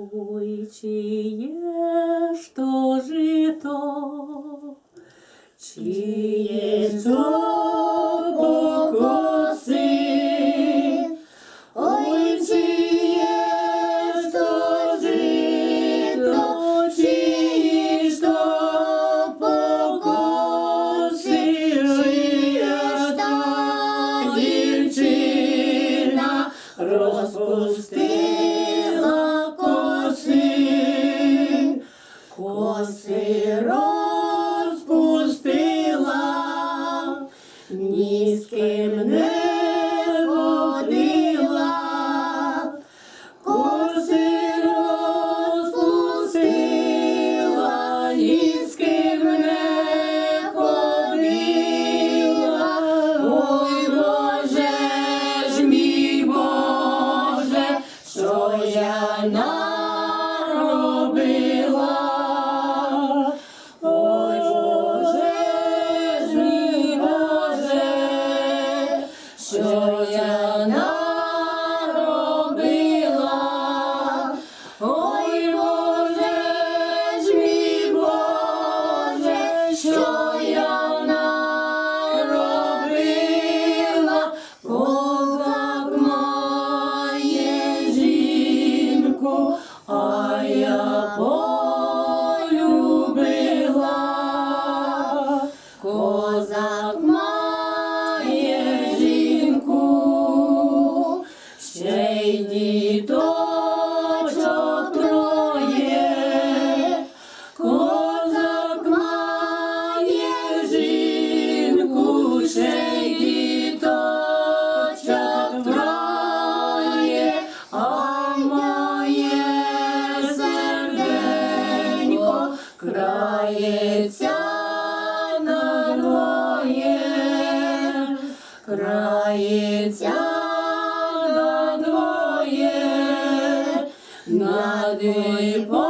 Ой, чиє ж то жито, чиє то я наробила, ой Боже, Боже, що я крається на двоє, крається на двоє, на двоє.